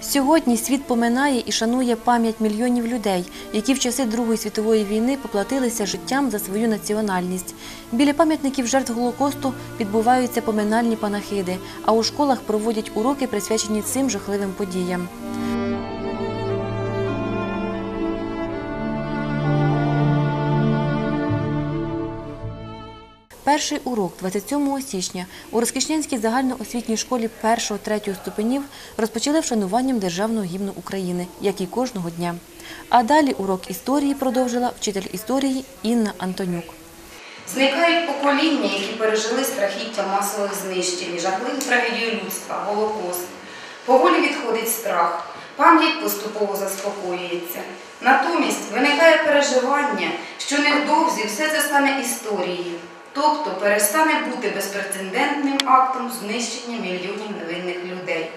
Сьогодні світ поминає і шанує пам'ять мільйонів людей, які в часи Другої світової війни поплатилися життям за свою національність. Біля пам'ятників жертв Голокосту відбуваються поминальні панахиди, а у школах проводять уроки, присвячені цим жахливим подіям. Перший урок 27 січня у Розкішнянській загальноосвітній школі 1-3 ступенів розпочали вшануванням державного гімну України, як і кожного дня. А далі урок історії продовжила вчитель історії Інна Антонюк. Зникають покоління, які пережили страхіття масових знищень, жахливу трагедію людства, голокост. Поволі відходить страх, пам'ять поступово заспокоюється. Натомість виникає переживання, що невдовзі все це стане історією, тобто перестане бути безпрецедентним актом знищення мільйонів невинних людей.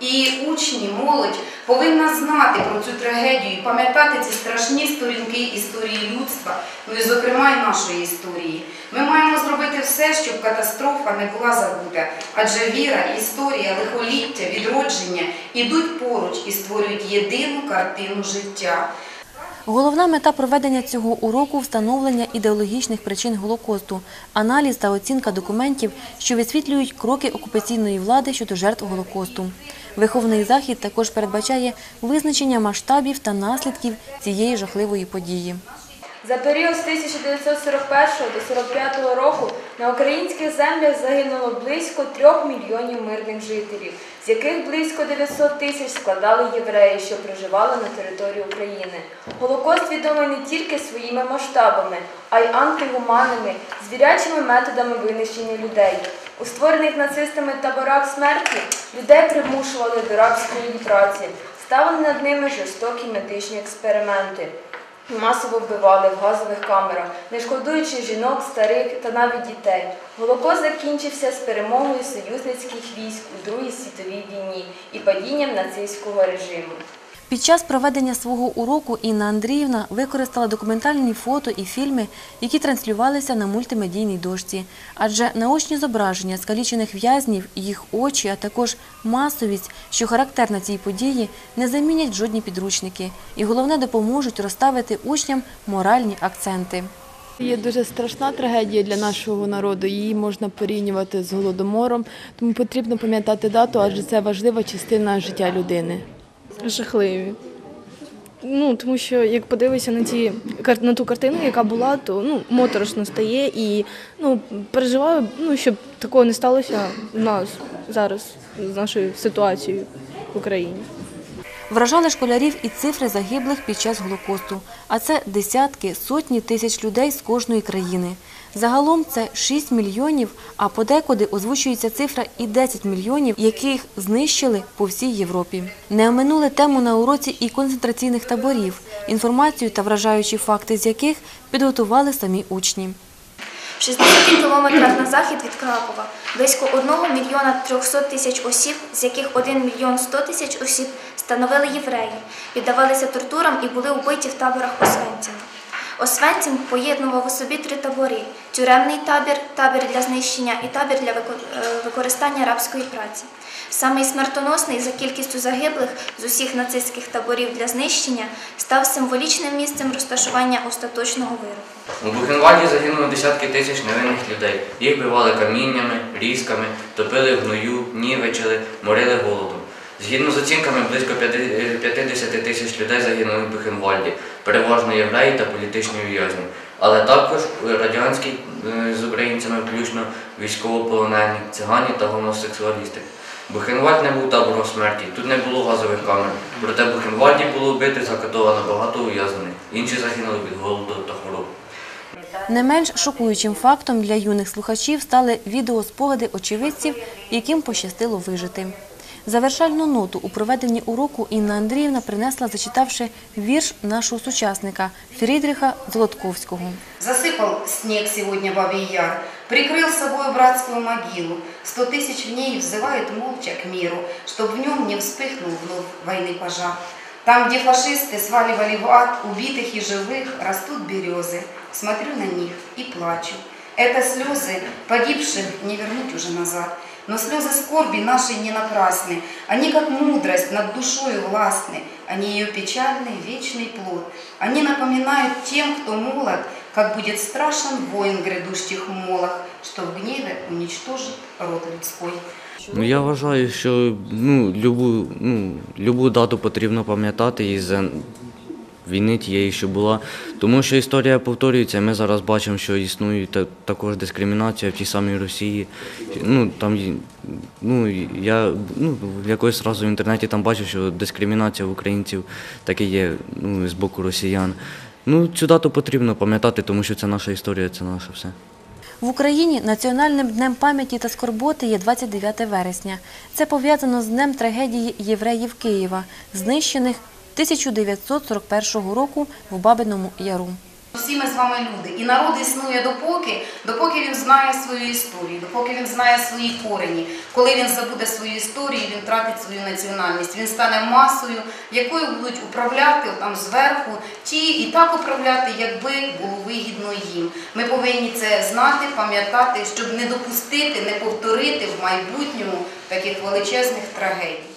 І учні, молодь повинна знати про цю трагедію і пам'ятати ці страшні сторінки історії людства, ну і зокрема і нашої історії. Ми маємо зробити все, щоб катастрофа не була забута, адже віра, історія, лихоліття, відродження ідуть поруч і створюють єдину картину життя. Головна мета проведення цього уроку – встановлення ідеологічних причин Голокосту, аналіз та оцінка документів, що висвітлюють кроки окупаційної влади щодо жертв Голокосту. Виховний захід також передбачає визначення масштабів та наслідків цієї жахливої події. За період з 1941 до 45 року на українських землях загинуло близько 3 мільйонів мирних жителів, з яких близько 900 тисяч складали євреї, що проживали на території України. Голокост відомий не тільки своїми масштабами, а й антигуманними, звірячими методами винищення людей. У створених нацистами таборах смерті людей примушували до рабської праці, ставили над ними жорстокі медичні експерименти. Масово вбивали в газових камерах, не шкодуючи жінок, старих та навіть дітей. Голокост закінчився з перемогою союзницьких військ у Другій світовій війні і падінням нацистського режиму. Під час проведення свого уроку Інна Андріївна використала документальні фото і фільми, які транслювалися на мультимедійній дошці. Адже наочні зображення скалічених в'язнів, їх очі, а також масовість, що характерна цій події, не замінять жодні підручники. І головне допоможуть розставити учням моральні акценти. Є дуже страшна трагедія для нашого народу. Її можна порівнювати з голодомором, тому потрібно пам'ятати дату, адже це важлива частина життя людини. Жахливі. Ну, тому що як подивишся на ті на ту картину, яка була, то ну моторошно стає і ну переживаю, ну щоб такого не сталося в нас зараз з нашою ситуацією в Україні. Вражали школярів і цифри загиблих під час Голокосту, а це десятки, сотні тисяч людей з кожної країни. Загалом це 6 мільйонів, а подекуди озвучується цифра і 10 мільйонів, яких знищили по всій Європі. Не оминули тему на уроці і концентраційних таборів, інформацію та вражаючі факти з яких підготували самі учні. В 60 кілометрах на захід від Кракова близько 1 мільйона 300 тисяч осіб, з яких 1 мільйон 100 тисяч осіб становили євреї, піддавалися тортурам і були вбиті в таборах Освенціма. Освенцім поєднував у собі три табори: тюремний табір, табір для знищення і табір для е, використання рабської праці. Самий смертоносний за кількістю загиблих з усіх нацистських таборів для знищення став символічним місцем розташування остаточного вироку. У Бухенвальді загинуло десятки тисяч невинних людей. Їх бивали каміннями, різками, топили гною, нівечили, морили голодом. Згідно з оцінками, близько п'яти- 50 тисяч людей загинули в Бухенвальді, переважно євреї та політичні в'язні. Але також радянські е, з українцями, включно військовополонені, цигані та гомосексуалісти. Бухенвальд не був табором смерті, тут не було газових камер. Проте в Бухенвальді було вбито закатовано багато ув'язнених. Інші загинули від голоду та хвороб. Не менш шокуючим фактом для юних слухачів стали відеоспогади очевидців, яким пощастило вижити. Завершальну ноту у проведенні уроку Інна Андріївна принесла, зачитавши вірш нашого сучасника Фрідриха Золотковського. Засыпал снег сегодня Бабий Яр, прикрыл собой братскую могилу. Сто тысяч в ней взывают молча к миру, чтоб в нем не вспыхнул вновь войны пожар. Там, где фашисты сваливали в ад убитых и живых, растут березы. Смотрю на них и плачу. Это слезы погибших не вернуть уже назад. Но слезы скорби нашей не напрасны, они как мудрость над душою властны, они ее печальный вечный плод. Они напоминают тем, кто молод, как будет страшен воин грядущих молох, что в гневе уничтожит род людской. Ну, я вважаю, що ну, любу, ну, любу дату потрібно пам'ятати із війни тієї, що була. Тому що історія повторюється. Ми зараз бачимо, що існує та- також дискримінація в тій самій Росії. Ну, там, ну, я ну, якось разу в інтернеті там бачив, що дискримінація українців таки є ну, з боку росіян. Ну, цю дату потрібно пам'ятати, тому що це наша історія, це наше все. В Україні національним днем пам'яті та скорботи є 29 вересня. Це пов'язано з днем трагедії євреїв Києва, знищених 1941 року в Бабиному Яру. Всі ми з вами люди. І народ існує допоки, допоки він знає свою історію, допоки він знає свої корені. Коли він забуде свою історію, він втратить свою національність. Він стане масою, якою будуть управляти там зверху, ті і так управляти, якби було вигідно їм. Ми повинні це знати, пам'ятати, щоб не допустити, не повторити в майбутньому таких величезних трагедій.